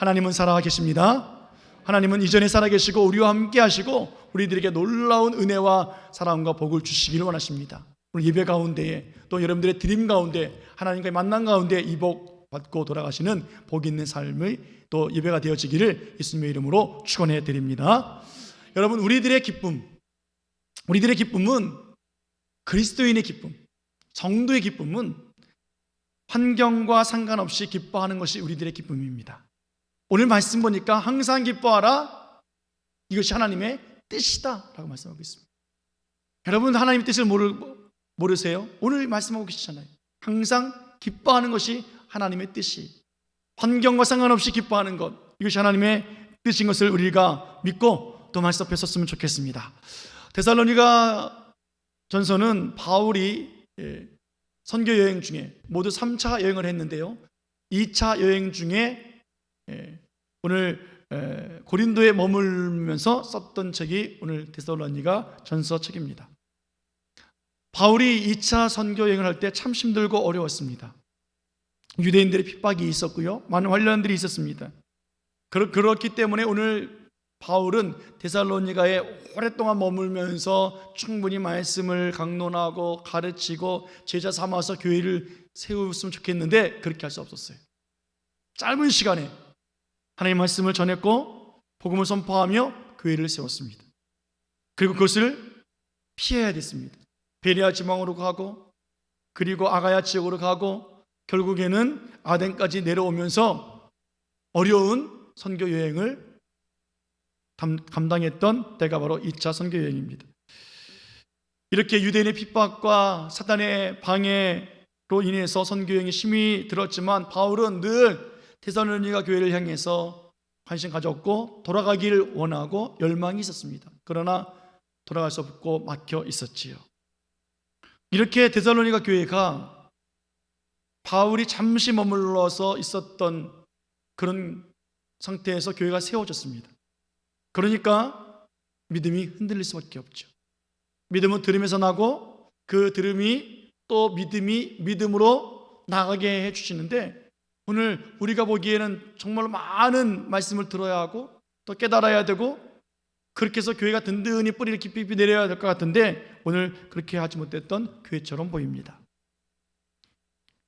하나님은 살아 계십니다. 하나님은 이전에 살아 계시고 우리와 함께 하시고 우리들에게 놀라운 은혜와 사랑과 복을 주시기를 원하십니다. 오늘 예배 가운데에 또 여러분들의 드림 가운데 하나님과의 만남 가운데 이 복 받고 돌아가시는 복 있는 삶의 또 예배가 되어지기를 예수님의 이름으로 축원해 드립니다. 여러분 우리들의 기쁨 우리들의 기쁨은 그리스도인의 기쁨, 성도의 기쁨은 환경과 상관없이 기뻐하는 것이 우리들의 기쁨입니다. 오늘 말씀 보니까 항상 기뻐하라. 이것이 하나님의 뜻이다 라고 말씀하고 있습니다. 여러분 하나님의 뜻을 모르, 모르세요? 오늘 말씀하고 계시잖아요. 항상 기뻐하는 것이 하나님의 뜻이. 환경과 상관없이 기뻐하는 것. 이것이 하나님의 뜻인 것을 우리가 믿고 또 말씀 앞에 섰으면 좋겠습니다. 데살로니가 전서는 바울이 예, 선교 여행 중에 모두 3차 여행을 했는데요. 2차 여행 중에 예, 오늘 에, 고린도에 머물면서 썼던 책이 오늘 데살로니가 전서 책입니다. 바울이 2차 선교 여행을 할 때 참 힘들고 어려웠습니다. 유대인들의 핍박이 있었고요. 많은 환란들이 있었습니다. 그렇, 그렇기 때문에 오늘 바울은 데살로니가에 오랫동안 머물면서 충분히 말씀을 강론하고 가르치고 제자 삼아서 교회를 세웠으면 좋겠는데 그렇게 할 수 없었어요. 짧은 시간에 하나님의 말씀을 전했고 복음을 선포하며 교회를 세웠습니다. 그리고 그것을 피해야 됐습니다. 베리아 지방으로 가고 그리고 아가야 지역으로 가고 결국에는 아덴까지 내려오면서 어려운 선교 여행을 감당했던 때가 바로 2차 선교 여행입니다. 이렇게 유대인의 핍박과 사단의 방해로 인해서 선교 여행이 심히 들었지만 바울은 늘 테살로니가 교회를 향해서 관심 가졌고 돌아가기를 원하고 열망이 있었습니다. 그러나 돌아갈 수 없고 막혀 있었지요. 이렇게 데살로니가 교회가 바울이 잠시 머물러서 있었던 그런 상태에서 교회가 세워졌습니다. 그러니까 믿음이 흔들릴 수밖에 없죠. 믿음은 들음에서 나고 그 들음이 또 믿음이 믿음으로 나가게 해주시는데 오늘 우리가 보기에는 정말 많은 말씀을 들어야 하고 또 깨달아야 되고 그렇게 해서 교회가 든든히 뿌리를 깊이 내려야 될 것 같은데 오늘 그렇게 하지 못했던 교회처럼 보입니다.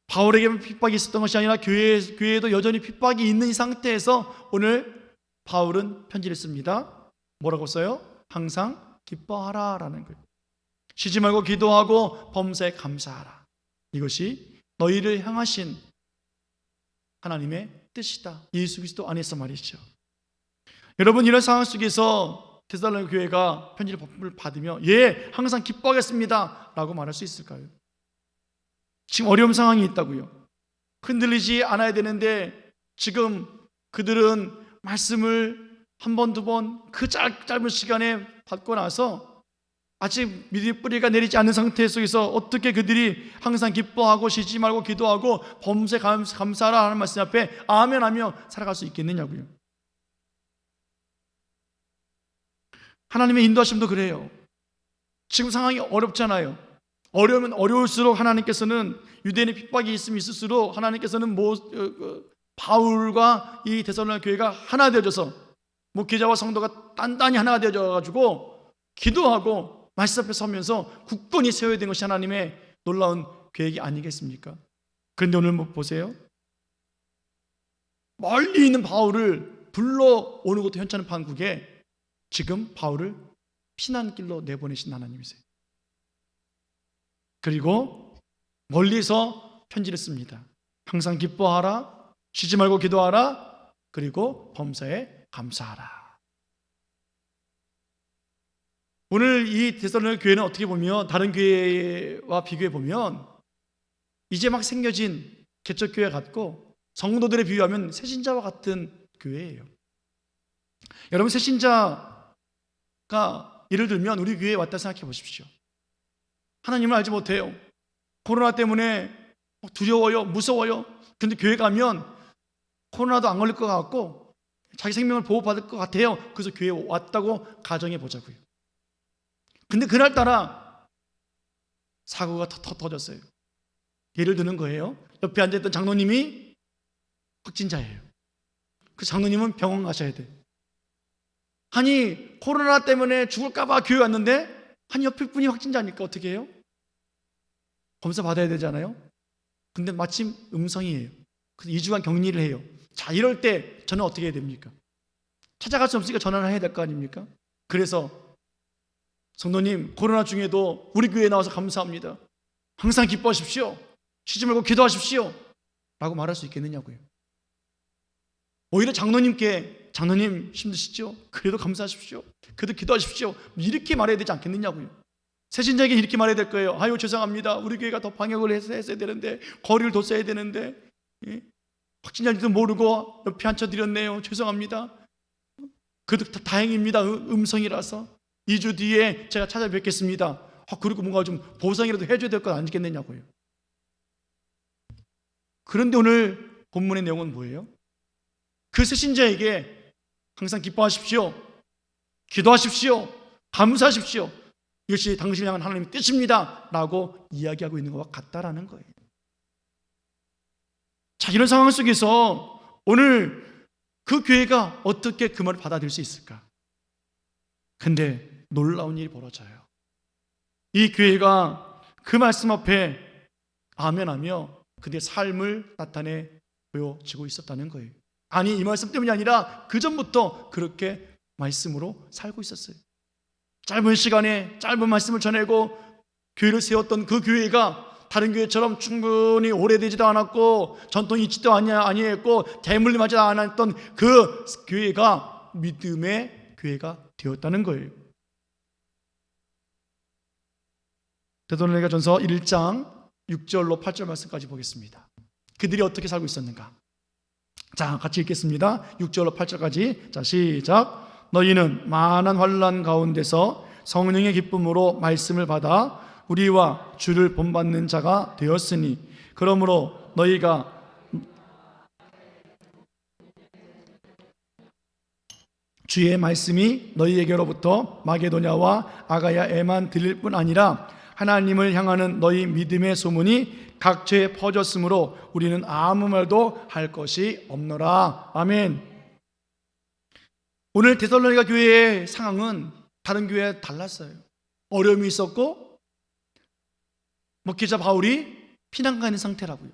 바울에게만 핍박이 있었던 것이 아니라 교회, 교회에도 여전히 핍박이 있는 이 상태에서 오늘 바울은 편지를 씁니다. 뭐라고 써요? 항상 기뻐하라 라는 거예요. 쉬지 말고 기도하고 범사에 감사하라. 이것이 너희를 향하신 하나님의 뜻이다. 예수 그리스도 안에서 말이죠. 여러분 이런 상황 속에서 데살로니 교회가 편지를 받으며 예 항상 기뻐하겠습니다라고 말할 수 있을까요? 지금 어려운 상황이 있다고요. 흔들리지 않아야 되는데 지금 그들은 말씀을 한 번, 두 번, 그 짧은 시간에 받고 나서 아직 믿음의 뿌리가 내리지 않는 상태 속에서 어떻게 그들이 항상 기뻐하고 쉬지 말고 기도하고 범세 감사하라 하는 말씀 앞에 아멘 하며 살아갈 수 있겠느냐고요. 하나님의 인도하심도 그래요. 지금 상황이 어렵잖아요. 어려우면 어려울수록 하나님께서는 유대인의 핍박이 있으면 있을수록 하나님께서는 뭐, 바울과 이 데살로니가 교회가 하나 되어져서 목회자와 성도가 단단히 하나가 되어져 가지고 기도하고 말씀 앞에 서면서 굳건히 세워야 되는 것이 하나님의 놀라운 계획이 아니겠습니까? 그런데 오늘 뭐 보세요. 멀리 있는 바울을 불러오는 것도 현찮은 판국에 지금 바울을 피난길로 내보내신 하나님이세요. 그리고 멀리서 편지를 씁니다. 항상 기뻐하라. 쉬지 말고 기도하라. 그리고 범사에 감사하라. 오늘 이 데살로니 교회는 어떻게 보면 다른 교회와 비교해 보면 이제 막 생겨진 개척 교회 같고 성도들에 비유하면 새신자와 같은 교회예요. 여러분 새신자가 예를 들면 우리 교회에 왔다 생각해 보십시오. 하나님을 알지 못해요. 코로나 때문에 두려워요, 무서워요. 근데 교회 가면 코로나도 안 걸릴 것 같고 자기 생명을 보호받을 것 같아요. 그래서 교회에 왔다고 가정해 보자고요. 근데 그날따라 사고가 터, 터졌어요. 예를 드는 거예요. 옆에 앉아있던 장로님이 확진자예요. 그 장로님은 병원 가셔야 돼. 아니 코로나 때문에 죽을까봐 교회 왔는데 한 옆에 분이 확진자니까 어떻게 해요? 검사 받아야 되잖아요. 근데 마침 음성이에요. 그래서 2주간 격리를 해요. 자 이럴 때 저는 어떻게 해야 됩니까? 찾아갈 수 없으니까 전화를 해야 될 거 아닙니까? 그래서 성도님 코로나 중에도 우리 교회에 나와서 감사합니다. 항상 기뻐하십시오. 쉬지 말고 기도하십시오. 라고 말할 수 있겠느냐고요. 오히려 장로님께 장로님 힘드시죠? 그래도 감사하십시오. 그래도 기도하십시오. 이렇게 말해야 되지 않겠느냐고요. 세신자에게 이렇게 말해야 될 거예요. 아유 죄송합니다. 우리 교회가 더 방역을 해서 했어야 되는데 거리를 뒀어야 되는데 예? 확진자인지도 모르고 옆에 앉혀드렸네요. 죄송합니다. 그래도 다, 다행입니다. 음- 음성이라서 2주 뒤에 제가 찾아뵙겠습니다. 아, 그리고 뭔가 좀 보상이라도 해줘야 될 것 아니겠느냐고요. 그런데 오늘 본문의 내용은 뭐예요? 그 세신자에게 항상 기뻐하십시오. 기도하십시오. 감사하십시오. 이것이 당신을 향한 하나님의 뜻입니다. 라고 이야기하고 있는 것과 같다라는 거예요. 자, 이런 상황 속에서 오늘 그 교회가 어떻게 그 말을 받아들일 수 있을까? 근데 놀라운 일이 벌어져요. 이 교회가 그 말씀 앞에 아멘하며 그들의 삶을 나타내 보여지고 있었다는 거예요. 아니 이 말씀 때문이 아니라 그 전부터 그렇게 말씀으로 살고 있었어요. 짧은 시간에 짧은 말씀을 전하고 교회를 세웠던 그 교회가 다른 교회처럼 충분히 오래되지도 않았고 전통이 있지도 아니- 아니했고 대물림하지 않았던 그 교회가 믿음의 교회가 되었다는 거예요. 데살로니가 전서 1장 6절로 8절 말씀까지 보겠습니다. 그들이 어떻게 살고 있었는가? 자, 같이 읽겠습니다. 6절로 8절까지. 자, 시작. 너희는 많은 환란 가운데서 성령의 기쁨으로 말씀을 받아 우리와 주를 본받는 자가 되었으니 그러므로 너희가 주의 말씀이 너희에게로부터 마게도냐와 아가야에만 들릴 뿐 아니라 하나님을 향하는 너희 믿음의 소문이 각처에 퍼졌으므로 우리는 아무 말도 할 것이 없노라. 아멘. 오늘 데살로니가 교회의 상황은 다른 교회와 달랐어요. 어려움이 있었고 목회자 바울이 피난가 있는 상태라고요.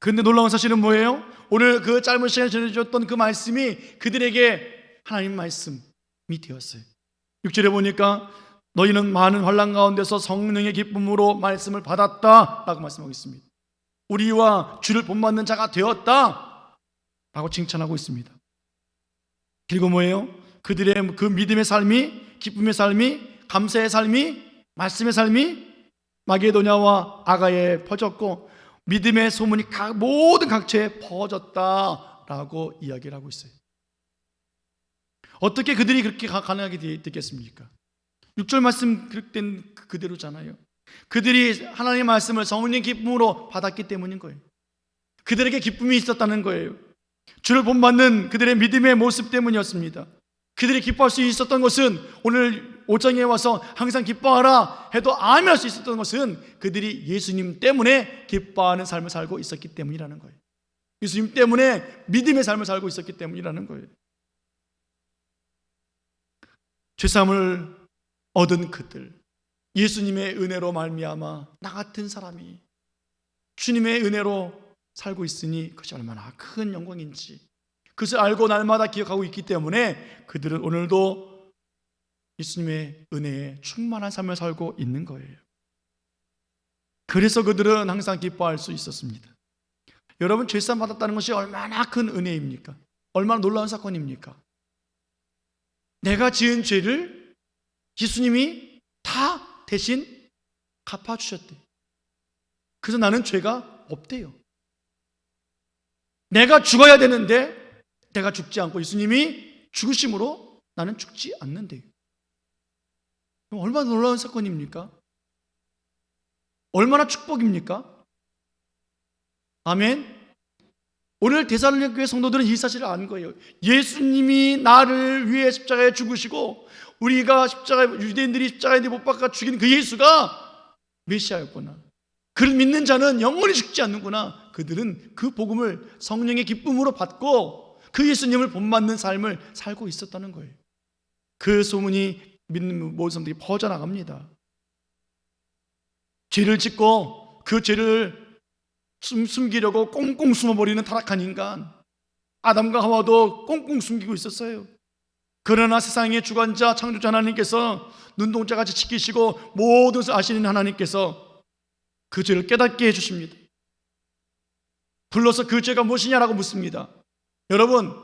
근데 놀라운 사실은 뭐예요? 오늘 그 짧은 시간에 전해줬던 그 말씀이 그들에게 하나님 말씀이 되었어요. 6절에 보니까 너희는 많은 환란 가운데서 성령의 기쁨으로 말씀을 받았다라고 말씀하고 있습니다. 우리와 주를 본받는 자가 되었다라고 칭찬하고 있습니다. 그리고 뭐예요? 그들의 그 믿음의 삶이 기쁨의 삶이 감사의 삶이 말씀의 삶이 마게도냐와 아가에 퍼졌고 믿음의 소문이 각, 모든 각처에 퍼졌다라고 이야기를 하고 있어요. 어떻게 그들이 그렇게 가- 가능하게 되- 됐겠습니까? 6절 말씀 기록된 그- 그대로잖아요. 그들이 하나님의 말씀을 성령의 기쁨으로 받았기 때문인 거예요. 그들에게 기쁨이 있었다는 거예요. 주를 본받는 그들의 믿음의 모습 때문이었습니다. 그들이 기뻐할 수 있었던 것은 오늘 5장에 와서 항상 기뻐하라 해도 아멘 할 수 있었던 것은 그들이 예수님 때문에 기뻐하는 삶을 살고 있었기 때문이라는 거예요. 예수님 때문에 믿음의 삶을 살고 있었기 때문이라는 거예요. 죄사함을 얻은 그들 예수님의 은혜로 말미암아 나 같은 사람이 주님의 은혜로 살고 있으니 그것이 얼마나 큰 영광인지 그것을 알고 날마다 기억하고 있기 때문에 그들은 오늘도 예수님의 은혜에 충만한 삶을 살고 있는 거예요. 그래서 그들은 항상 기뻐할 수 있었습니다. 여러분 죄사 받았다는 것이 얼마나 큰 은혜입니까? 얼마나 놀라운 사건입니까? 내가 지은 죄를 예수님이 다 대신 갚아주셨대. 그래서 나는 죄가 없대요. 내가 죽어야 되는데 내가 죽지 않고 예수님이 죽으심으로 나는 죽지 않는데요. 얼마나 놀라운 사건입니까? 얼마나 축복입니까? 아멘. 오늘 대살로니가 교회 성도들은 이 사실을 아는 거예요. 예수님이 나를 위해 십자가에 죽으시고 우리가 십자가 유대인들이 십자가에 못 박아 죽인 그 예수가 메시아였구나. 그를 믿는 자는 영원히 죽지 않는구나. 그들은 그 복음을 성령의 기쁨으로 받고 그 예수님을 본받는 삶을 살고 있었다는 거예요. 그 소문이 믿는 모든 사람들이 퍼져나갑니다. 죄를 짓고 그 죄를 숨, 숨기려고 꽁꽁 숨어버리는 타락한 인간. 아담과 하와도 꽁꽁 숨기고 있었어요. 그러나 세상의 주관자 창조자 하나님께서 눈동자같이 지키시고 모든 것을 아시는 하나님께서 그 죄를 깨닫게 해주십니다. 불러서 그 죄가 무엇이냐라고 묻습니다. 여러분,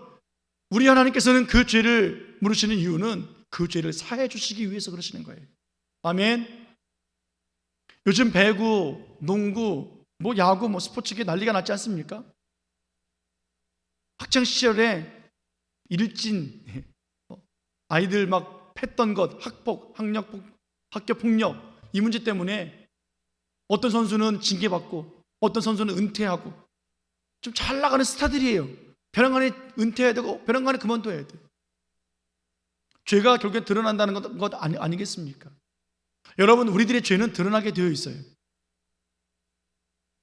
우리 하나님께서는 그 죄를 물으시는 이유는 그 죄를 사해 주시기 위해서 그러시는 거예요. 아멘. 요즘 배구, 농구, 뭐 야구, 뭐 스포츠계 난리가 났지 않습니까? 학창 시절에 일진 아이들 막 팼던 것, 학폭, 학력, 학교 폭력 이 문제 때문에 어떤 선수는 징계받고 어떤 선수는 은퇴하고 좀 잘 나가는 스타들이에요. 벼랑간에 은퇴해야 되고 벼랑간에 그만둬야 돼. 죄가 결국에 드러난다는 것, 것 아니, 아니겠습니까? 여러분 우리들의 죄는 드러나게 되어 있어요.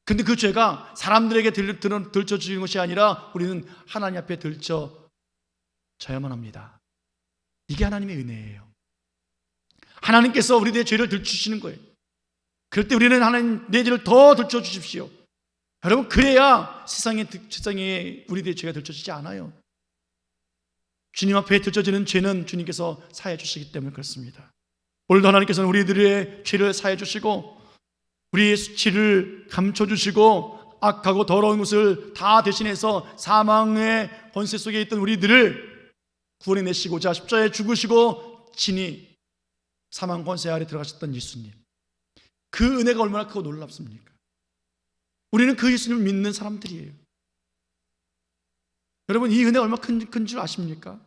근데 그 죄가 사람들에게 들, 들, 들춰주는 것이 아니라 우리는 하나님 앞에 들춰져야만 합니다. 이게 하나님의 은혜예요. 하나님께서 우리들의 죄를 들추시는 거예요. 그럴 때 우리는 하나님 내 죄를 더 들춰 주십시오. 여러분 그래야 세상에 세상에 우리들의 죄가 들춰지지 않아요. 주님 앞에 들춰지는 죄는 주님께서 사해 주시기 때문에 그렇습니다. 오늘도 하나님께서는 우리들의 죄를 사해 주시고 우리의 수치를 감춰 주시고 악하고 더러운 것을 다 대신해서 사망의 권세 속에 있던 우리들을 구원해 내시고자 십자에 죽으시고 친히 사망 권세 아래 들어가셨던 예수님. 그 은혜가 얼마나 크고 놀랍습니까? 우리는 그 예수님을 믿는 사람들이에요. 여러분 이 은혜가 얼마나 큰줄 아십니까?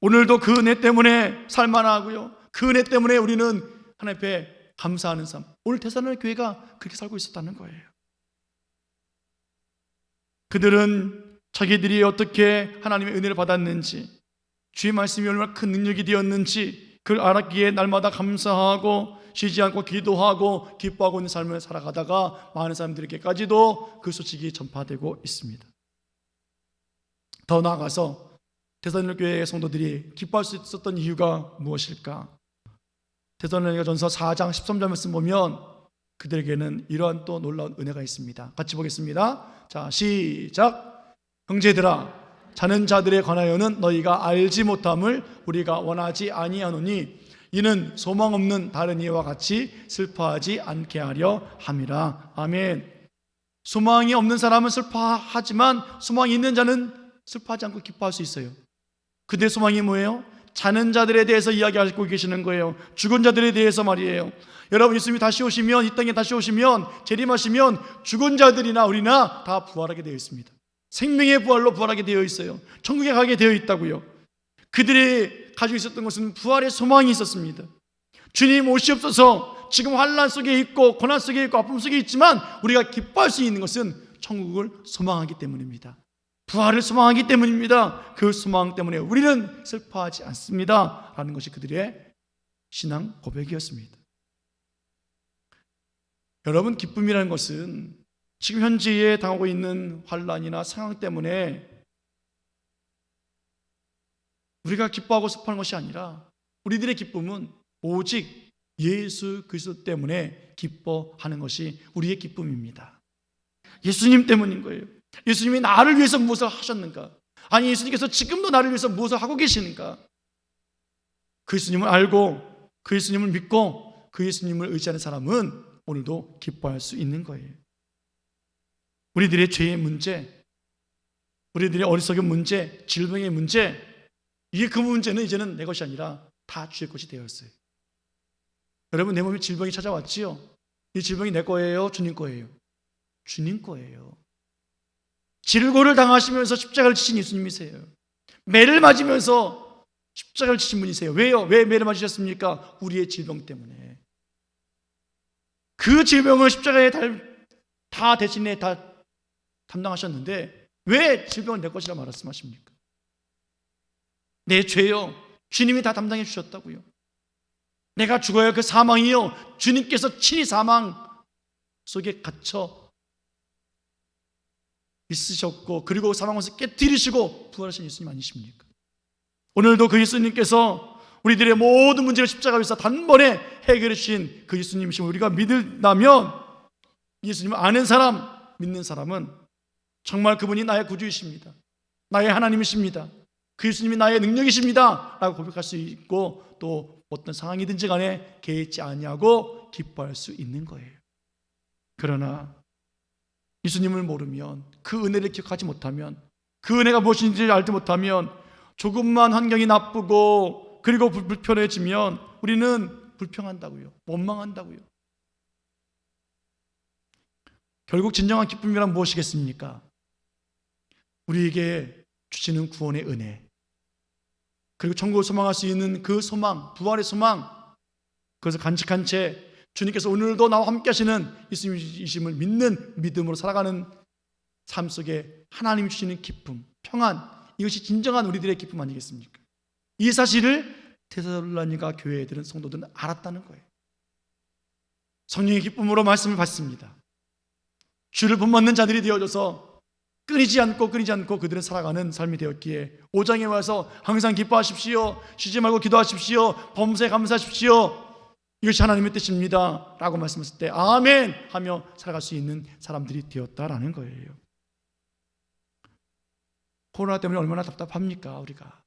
오늘도 그 은혜 때문에 살만하고요. 그 은혜 때문에 우리는 하나님 앞에 감사하는 삶. 오늘 대사는 교회가 그렇게 살고 있었다는 거예요. 그들은 자기들이 어떻게 하나님의 은혜를 받았는지, 주의 말씀이 얼마나 큰 능력이 되었는지 그걸 알았기에 날마다 감사하고 쉬지 않고 기도하고 기뻐하고 있는 삶을 살아가다가 많은 사람들에게까지도 그 소식이 전파되고 있습니다. 더 나아가서 대선로 교회의 성도들이 기뻐할 수 있었던 이유가 무엇일까? 대선로가 전서 4장 13절 말씀 보면 그들에게는 이러한 또 놀라운 은혜가 있습니다. 같이 보겠습니다. 자, 시작. 형제들아 자는 자들에 관하여는 너희가 알지 못함을 우리가 원하지 아니하노니 이는 소망 없는 다른 이와 같이 슬퍼하지 않게 하려 함이라. 아멘. 소망이 없는 사람은 슬퍼하지만 소망이 있는 자는 슬퍼하지 않고 기뻐할 수 있어요. 그들의 소망이 뭐예요? 자는 자들에 대해서 이야기하고 계시는 거예요. 죽은 자들에 대해서 말이에요. 여러분 예수님이 다시 오시면 이 땅에 다시 오시면 재림하시면 죽은 자들이나 우리나 다 부활하게 되어 있습니다. 생명의 부활로 부활하게 되어 있어요. 천국에 가게 되어 있다고요. 그들이 가지고 있었던 것은 부활의 소망이 있었습니다. 주님 오시옵소서 지금 환란 속에 있고 고난 속에 있고 아픔 속에 있지만 우리가 기뻐할 수 있는 것은 천국을 소망하기 때문입니다. 부활을 소망하기 때문입니다. 그 소망 때문에 우리는 슬퍼하지 않습니다. 라는 것이 그들의 신앙 고백이었습니다. 여러분 기쁨이라는 것은 지금 현재에 당하고 있는 환란이나 상황 때문에 우리가 기뻐하고 슬퍼하는 것이 아니라 우리들의 기쁨은 오직 예수 그리스도 때문에 기뻐하는 것이 우리의 기쁨입니다. 예수님 때문인 거예요. 예수님이 나를 위해서 무엇을 하셨는가? 아니 예수님께서 지금도 나를 위해서 무엇을 하고 계시는가? 그 예수님을 알고 그 예수님을 믿고 그 예수님을 의지하는 사람은 오늘도 기뻐할 수 있는 거예요. 우리들의 죄의 문제, 우리들의 어리석은 문제, 질병의 문제, 이게 그 문제는 이제는 내 것이 아니라 다 주의 것이 되었어요. 여러분 내 몸에 질병이 찾아왔지요? 이 질병이 내 거예요? 주님 거예요? 주님 거예요. 질고를 당하시면서 십자가를 지신 예수님이세요. 매를 맞으면서 십자가를 지신 분이세요. 왜요? 왜 매를 맞으셨습니까? 우리의 질병 때문에. 그 질병을 십자가에 다 대신에 다 담당하셨는데 왜 질병을 내 것이라 말씀하십니까? 내 죄요. 주님이 다 담당해 주셨다고요. 내가 죽어야 그 사망이요. 주님께서 친히 사망 속에 갇혀 있으셨고 그리고 사망에서 깨뜨리시고 부활하신 예수님 아니십니까? 오늘도 그 예수님께서 우리들의 모든 문제를 십자가에서 단번에 해결해 주신 그 예수님이신 우리가 믿는다면 예수님을 아는 사람, 믿는 사람은 정말 그분이 나의 구주이십니다. 나의 하나님이십니다. 그 예수님이 나의 능력이십니다. 라고 고백할 수 있고 또 어떤 상황이든지 간에 개의치 아니하고 기뻐할 수 있는 거예요. 그러나 예수님을 모르면 그 은혜를 기억하지 못하면 그 은혜가 무엇인지 알지 못하면 조금만 환경이 나쁘고 그리고 불- 불편해지면 우리는 불평한다고요. 원망한다고요. 결국 진정한 기쁨이란 무엇이겠습니까? 우리에게 주시는 구원의 은혜. 그리고 천국을 소망할 수 있는 그 소망, 부활의 소망. 그것을 간직한 채 주님께서 오늘도 나와 함께 하시는 예수님이심을 믿는 믿음으로 살아가는 삶 속에 하나님이 주시는 기쁨, 평안, 이것이 진정한 우리들의 기쁨 아니겠습니까? 이 사실을 테살로니가 교회에 들은 성도들은 알았다는 거예요. 성령의 기쁨으로 말씀을 받습니다. 주를 본받는 자들이 되어져서 끊이지 않고 끊이지 않고 그들은 살아가는 삶이 되었기에 5장에 와서 항상 기뻐하십시오. 쉬지 말고 기도하십시오. 범사에 감사하십시오. 이것이 하나님의 뜻입니다. 라고 말씀했을 때 아멘 하며 살아갈 수 있는 사람들이 되었다라는 거예요. 코로나 때문에 얼마나 답답합니까 우리가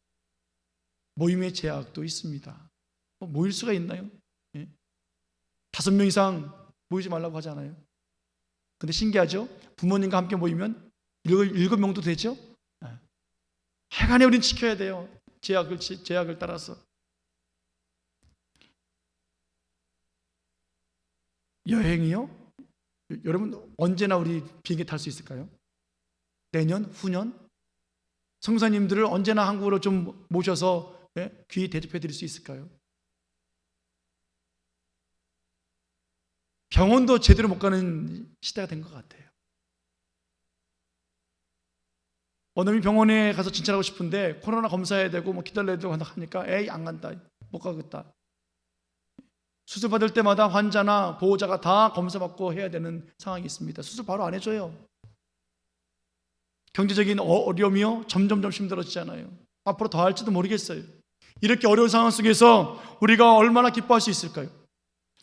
모임의 제약도 있습니다. 뭐 모일 수가 있나요? 예? 다섯 명 이상 모이지 말라고 하잖아요. 근데 신기하죠? 부모님과 함께 모이면 일곱, 일곱 명도 되죠? 예. 하여간에 우리는 지켜야 돼요. 제약을 지- 제약을 따라서 여행이요? 여러분 언제나 우리 비행기 탈 수 있을까요? 내년, 후년? 성사님들을 언제나 한국으로 좀 모셔서 예? 귀 대접해 드릴 수 있을까요? 병원도 제대로 못 가는 시대가 된 것 같아요. 어느 병원에 가서 진찰하고 싶은데 코로나 검사해야 되고 뭐 기다려야 되고 하니까 에이 안 간다 못 가겠다. 수술 받을 때마다 환자나 보호자가 다 검사 받고 해야 되는 상황이 있습니다. 수술 바로 안 해줘요. 경제적인 어- 어려움이요 점점점 힘들어지잖아요. 앞으로 더 할지도 모르겠어요. 이렇게 어려운 상황 속에서 우리가 얼마나 기뻐할 수 있을까요?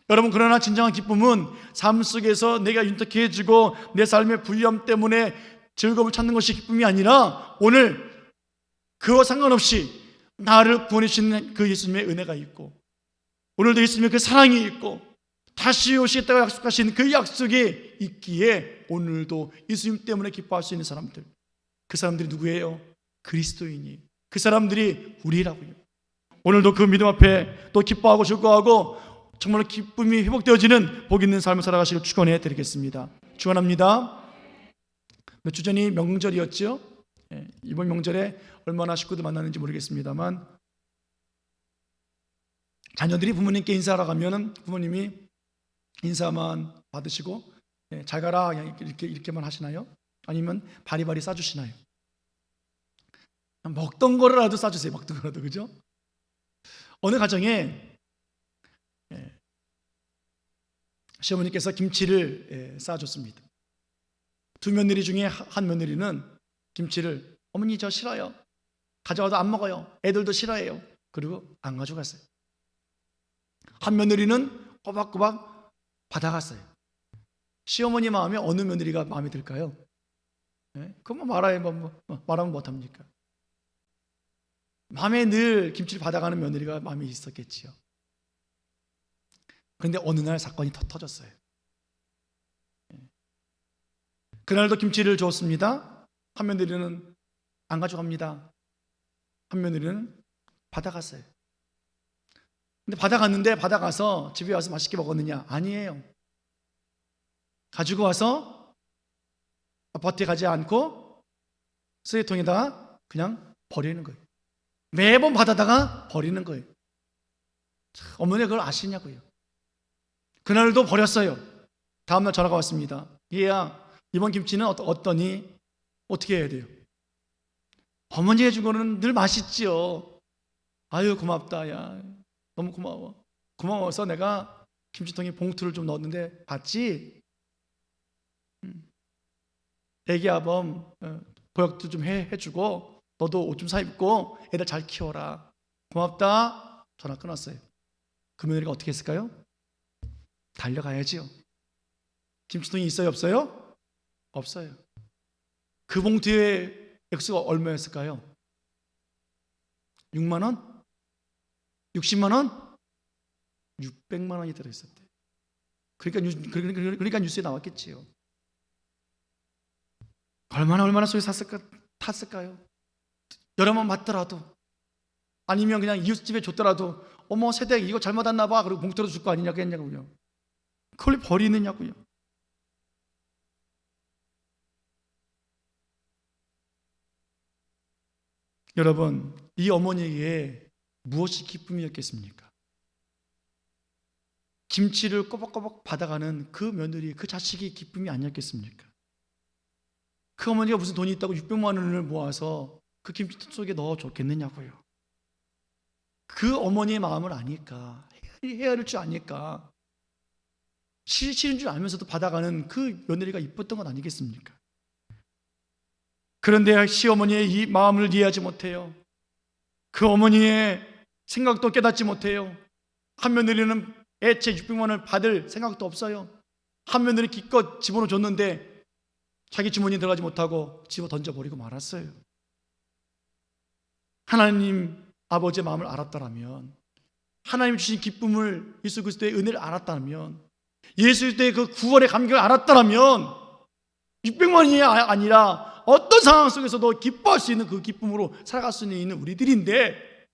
여러분 그러나 진정한 기쁨은 삶 속에서 내가 윤택해 해주고 내 삶의 부유함 때문에 즐거움을 찾는 것이 기쁨이 아니라 오늘 그와 상관없이 나를 구원해 주시는 그 예수님의 은혜가 있고 오늘도 예수님의 그 사랑이 있고 다시 오시겠다고 약속하신 그 약속이 있기에 오늘도 예수님 때문에 기뻐할 수 있는 사람들 그 사람들이 누구예요? 그리스도인이. 그 사람들이 우리라고요. 오늘도 그 믿음 앞에 또 기뻐하고 즐거워하고 정말 기쁨이 회복되어지는 복 있는 삶을 살아가시길 축원해 드리겠습니다. 축원합니다 몇 주 전이 명절이었죠 예, 이번 명절에 얼마나 식구들 만나는지 모르겠습니다만 자녀들이 부모님께 인사하러 가면은 부모님이 인사만 받으시고 예, 잘 가라 이렇게 이렇게만 하시나요? 아니면 바리바리 싸주시나요? 먹던 거라도 싸주세요. 먹던 거라도 그죠? 어느 가정에 예, 시어머니께서 김치를 예, 싸줬습니다. 두 며느리 중에 하- 한 며느리는 김치를 어머니 저 싫어요. 가져와도 안 먹어요. 애들도 싫어해요. 그리고 안 가져갔어요. 한 며느리는 꼬박꼬박 받아갔어요. 시어머니 마음에 어느 며느리가 마음에 들까요? 네? 그만 말아야 뭐, 뭐, 뭐, 말하면 못 합니까? 마음에 늘 김치를 받아가는 며느리가 마음에 있었겠지요. 그런데 어느 날 사건이 터, 터졌어요. 네. 그날도 김치를 줬습니다. 한 며느리는 안 가져갑니다. 한 며느리는 받아갔어요. 근데 받아갔는데 받아가서 집에 와서 맛있게 먹었느냐? 아니에요. 가지고 와서 아파트에 가지 않고 쓰레기통에다가 그냥 버리는 거예요. 매번 받아다가 버리는 거예요. 참, 어머니가 그걸 아시냐고요. 그날도 버렸어요. 다음날 전화가 왔습니다. 얘야, 이번 김치는 어떠, 어떠니? 어떻게 해야 돼요? 어머니 해준 거는 늘 맛있지요. 아유, 고맙다, 야. 너무 고마워. 고마워서 내가 김치통에 봉투를 좀 넣었는데 봤지? 음. 애기 아범 어, 보약도 좀 해, 해주고 너도 옷 좀 사 입고 애들 잘 키워라. 고맙다. 전화 끊었어요. 그 며느리가 어떻게 했을까요? 달려가야지요. 김치통이 있어요, 없어요? 없어요. 그 봉투의 액수가 얼마였을까요? 6만 원? 60만 원? 600만 원이 들어 있었대요. 그러니까, 뉴, 그러니까, 뉴스에 나왔겠지요. 얼마나 얼마나 속에 샀을까, 탔을까요? 여러 번 맞더라도 아니면 그냥 이웃집에 줬더라도 어머 세댁 이거 잘못 왔나 봐 그리고 봉투로 줄 거 아니냐고 했냐고요. 그걸 버리느냐고요. 여러분 이 어머니에게 무엇이 기쁨이었겠습니까? 김치를 꼬박꼬박 받아가는 그 며느리 그 자식이 기쁨이 아니었겠습니까? 그 어머니가 무슨 돈이 있다고 600만 원을 모아서 그 김치 속에 넣어 줬겠느냐고요. 그 어머니의 마음을 아니까 할줄 아니까 시- 싫은 줄 알면서도 받아가는 그 며느리가 이뻤던 건 아니겠습니까? 그런데 시어머니의 이 마음을 이해하지 못해요. 그 어머니의 생각도 깨닫지 못해요. 한 며느리는 애체 600만 원을 받을 생각도 없어요. 한 며느리 기껏 집어넣어 줬는데 자기 주머니에 들어가지 못하고 집어 던져버리고 말았어요. 하나님 아버지의 마음을 알았더라면 하나님 주신 기쁨을 예수 그리스도의 은혜를 알았다면 예수 그리스도의 그 구원의 감격을 알았다면 600만 원이 아- 아니라 어떤 상황 속에서도 기뻐할 수 있는 그 기쁨으로 살아갈 수 있는 우리들인데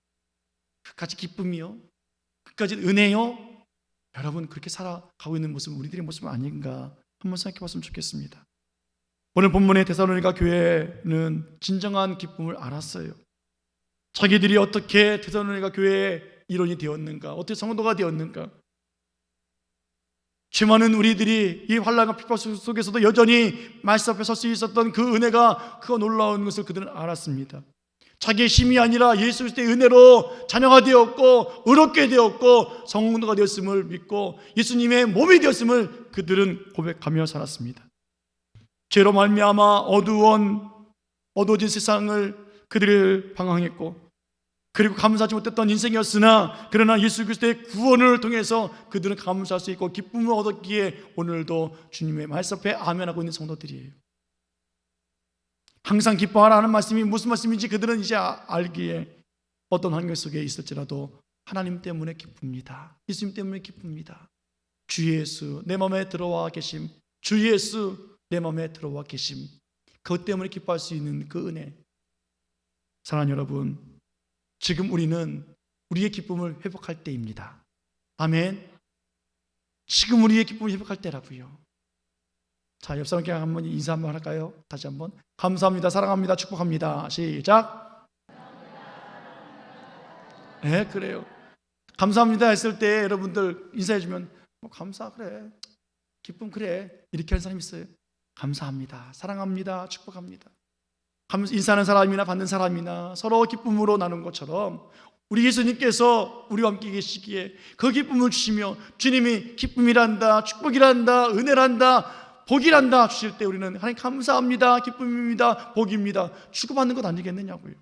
그까지 기쁨이요? 그까지 은혜요? 여러분 그렇게 살아가고 있는 모습은 우리들의 모습은 아닌가 한번 생각해 봤으면 좋겠습니다. 오늘 본문의 데살로니가 교회는 진정한 기쁨을 알았어요. 자기들이 어떻게 데살로니가 교회의 일원이 되었는가, 어떻게 성도가 되었는가. 죄 많은 우리들이 이 환란과 핍박 속에서도 여전히 말씀 앞에 설 수 있었던 그 은혜가 그거 놀라운 것을 그들은 알았습니다. 자기의 힘이 아니라 예수 그리스도의 은혜로 자녀가 되었고 의롭게 되었고 성도가 되었음을 믿고 예수님의 몸이 되었음을 그들은 고백하며 살았습니다. 죄로 말미암아 어두운 어두워진 세상을 그들을 방황했고 그리고 감사하지 못했던 인생이었으나 그러나 예수 그리스도의 구원을 통해서 그들은 감사할 수 있고 기쁨을 얻었기에 오늘도 주님의 말씀 앞에 아멘하고 있는 성도들이에요. 항상 기뻐하라는 말씀이 무슨 말씀인지 그들은 이제 아- 알기에 어떤 환경 속에 있을지라도 하나님 때문에 기쁩니다. 예수님 때문에 기쁩니다. 주 예수 내 마음에 들어와 계심. 주 예수 내 마음에 들어와 계심. 그것 때문에 기뻐할 수 있는 그 은혜. 사랑하는 여러분, 지금 우리는 우리의 기쁨을 회복할 때입니다. 아멘. 지금 우리의 기쁨을 회복할 때라고요. 자, 옆 사람께 한번 인사 한번 할까요? 다시 한번. 감사합니다. 사랑합니다. 축복합니다. 시작. 네, 그래요. 감사합니다 했을 때 여러분들 인사해 주면 뭐 감사 그래. 기쁨 그래. 이렇게 하는 사람 있어요. 감사합니다. 사랑합니다. 축복합니다. 감- 인사하는 사람이나 받는 사람이나 서로 기쁨으로 나눈 것처럼 우리 예수님께서 우리와 함께 계시기에 그 기쁨을 주시며 주님이 기쁨이란다, 축복이란다, 은혜란다, 복이란다 주실 때 우리는 하나님 감사합니다, 기쁨입니다, 복입니다. 주고받는 것 아니겠느냐고요.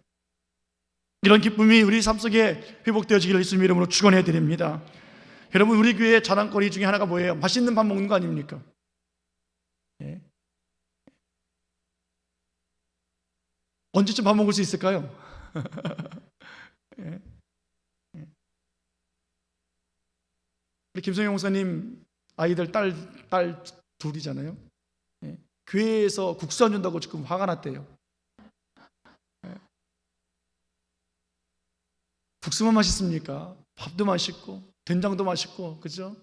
이런 기쁨이 우리 삶 속에 회복되어지기를 예수님 이름으로 축원해 드립니다. 여러분 우리 교회 자랑거리 중에 하나가 뭐예요? 맛있는 밥 먹는 거 아닙니까? 예. 언제쯤 밥 먹을 수 있을까요? 예. 예. 우리 김성영 목사님 아이들 딸, 딸 둘이잖아요. 예. 교회에서 국수 안 준다고 지금 화가 났대요. 예. 국수만 맛있습니까? 밥도 맛있고 된장도 맛있고 그죠?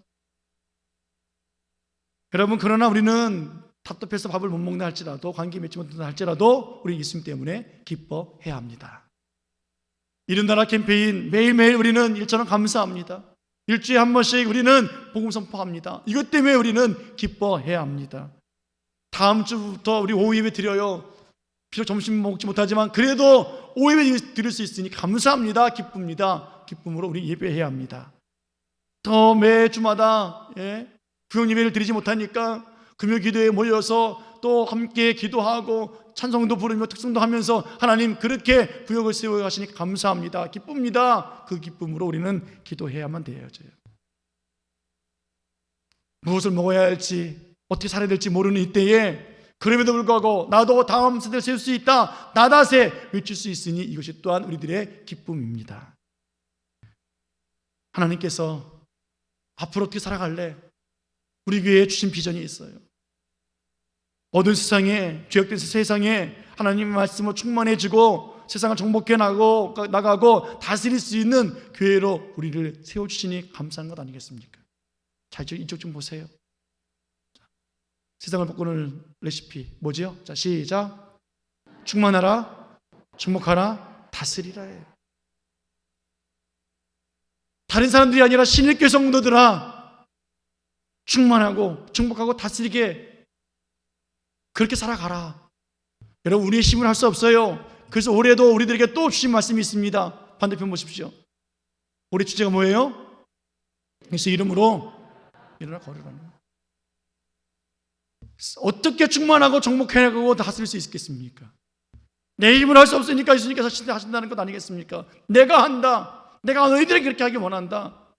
여러분 그러나 우리는 답답해서 밥을 못 먹나 할지라도 관계 맺지 못한다 할지라도 우리 예수님 때문에 기뻐해야 합니다. 이른 나라 캠페인 매일매일 우리는 일처럼 감사합니다. 일주일에 한 번씩 우리는 복음 선포합니다. 이것 때문에 우리는 기뻐해야 합니다. 다음 주부터 우리 오후 예배 드려요. 비록 점심 먹지 못하지만 그래도 오후 예배 드릴 수 있으니 감사합니다. 기쁩니다. 기쁨으로 우리 예배해야 합니다. 더 매주마다 예, 구역 예배를 드리지 못하니까 금요 기도에 모여서 또 함께 기도하고 찬송도 부르며 특성도 하면서 하나님 그렇게 구역을 세워 가시니 감사합니다. 기쁩니다. 그 기쁨으로 우리는 기도해야만 되어져요. 무엇을 먹어야 할지 어떻게 살아야 될지 모르는 이때에 그럼에도 불구하고 나도 다음 세대를 세울 수 있다. 나다세 외칠 수 있으니 이것이 또한 우리들의 기쁨입니다. 하나님께서 앞으로 어떻게 살아갈래? 우리 교회에 주신 비전이 있어요. 어두운 세상에 죄악된 세상에 하나님의 말씀으로 충만해지고 세상을 정복해 나가고, 나가고 다스릴 수 있는 교회로 우리를 세워주시니 감사한 것 아니겠습니까? 자 이쪽, 좀 보세요. 자, 세상을 바꾸는 레시피 뭐지요? 자 시작 충만하라 정복하라 다스리라 해 다른 사람들이 아니라 신일교 성도들아 충만하고 정복하고 다스리게 그렇게 살아가라 여러분 우리의 힘을 할 수 없어요 그래서 올해도 우리들에게 또 주신 말씀이 있습니다 반대편 보십시오 올해 주제가 뭐예요? 그래서 이름으로 일어나 거예요. 어떻게 충만하고 정복해나가고 다스릴 수 있겠습니까? 내 힘을 할 수 없으니까 예수님께서 하신다는 것 아니겠습니까? 내가 한다. 내가 너희들에게 그렇게 하기 원한다.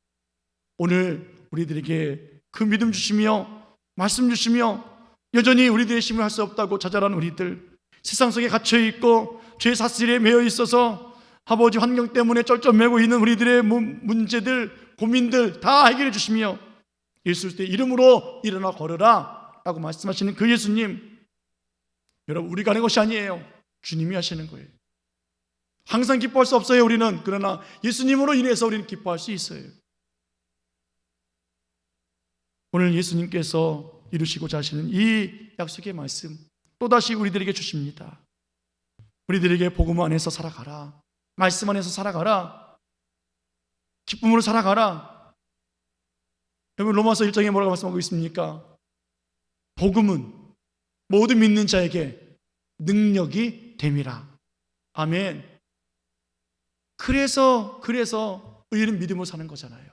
오늘 우리들에게 그 믿음 주시며 말씀 주시며 여전히 우리들의 힘을 할 수 없다고 좌절하는 우리들 세상 속에 갇혀 있고 죄 사슬에 매여 있어서 아버지 환경 때문에 쩔쩔매고 있는 우리들의 문- 문제들 고민들 다 해결해 주시며 예수 때 이름으로 일어나 걸으라 라고 말씀하시는 그 예수님. 여러분 우리가 하는 것이 아니에요. 주님이 하시는 거예요. 항상 기뻐할 수 없어요 우리는. 그러나 예수님으로 인해서 우리는 기뻐할 수 있어요. 오늘 예수님께서 이루시고자 하시는 이 약속의 말씀 또다시 우리들에게 주십니다 우리들에게 복음 안에서 살아가라 말씀 안에서 살아가라 기쁨으로 살아가라 여러분 로마서 1장에 뭐라고 말씀하고 있습니까? 복음은 모든 믿는 자에게 능력이 됨이라. 아멘. 그래서 그래서 의인은 믿음으로 사는 거잖아요.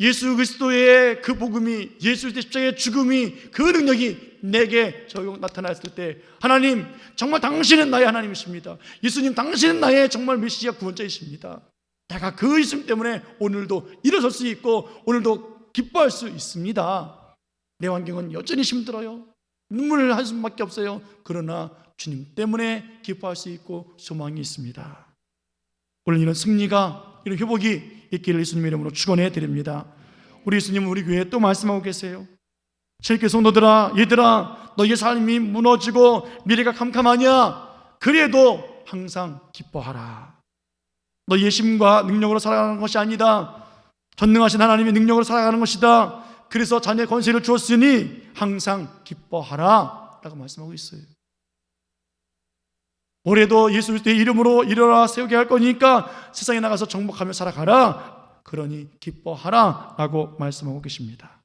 예수 그리스도의 그 복음이 예수 의 십자가의 죽음이 그 능력이 내게 적용 나타났을 때 하나님 정말 당신은 나의 하나님이십니다. 예수님 당신은 나의 정말 메시아 구원자이십니다. 내가 그 있음 때문에 오늘도 일어설 수 있고 오늘도 기뻐할 수 있습니다. 내 환경은 여전히 힘들어요. 눈물을 한숨밖에 없어요. 그러나 주님 때문에 기뻐할 수 있고 소망이 있습니다. 오늘 이런 승리가 이런 회복이 있기를 예수님의 이름으로 축원해 드립니다. 우리 예수님은 우리 교회에 또 말씀하고 계세요. 실교 성도들아, 얘들아, 너희의 삶이 무너지고 미래가 캄캄하냐? 그래도 항상 기뻐하라. 너희의 힘과 능력으로 살아가는 것이 아니다. 전능하신 하나님의 능력으로 살아가는 것이다. 그래서 자녀의 권세를 주었으니 항상 기뻐하라. 라고 말씀하고 있어요. 올해도 예수 그리스도의 이름으로 일어나 세우게 할 거니까 세상에 나가서 정복하며 살아가라. 그러니 기뻐하라. 라고 말씀하고 계십니다.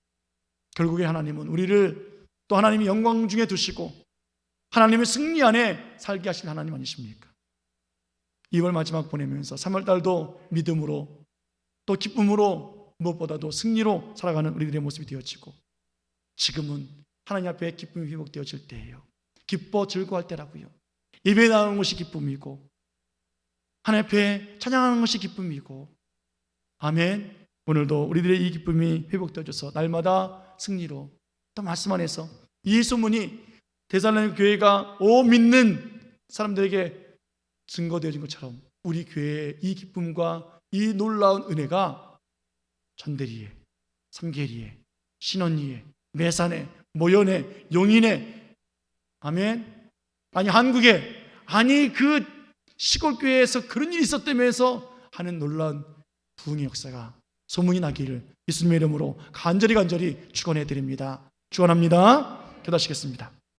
결국에 하나님은 우리를 또 하나님의 영광 중에 두시고 하나님의 승리 안에 살게 하신 하나님 아니십니까? 2월 마지막 보내면서 3월 달도 믿음으로 또 기쁨으로 무엇보다도 승리로 살아가는 우리들의 모습이 되어지고 지금은 하나님 앞에 기쁨이 회복되어질 때예요. 기뻐 즐거워할 때라고요. 예배 나오는 것이 기쁨이고 하나님 앞에 찬양하는 것이 기쁨이고 아멘. 오늘도 우리들의 이 기쁨이 회복되어져서 날마다 승리로 또 말씀 안에서 이 소문이 대살로니 교회가 오 믿는 사람들에게 증거되어진 것처럼 우리 교회의 이 기쁨과 이 놀라운 은혜가 전대리에, 삼계리에, 신원리에, 매산에, 모연에, 용인에, 아멘. 아니 한국에, 아니 그 시골 교회에서 그런 일이 있었다면서 하는 놀라운 부흥의 역사가 소문이 나기를 예수님의 이름으로 간절히 간절히 축원해 드립니다. 축원합니다. 기도하시겠습니다.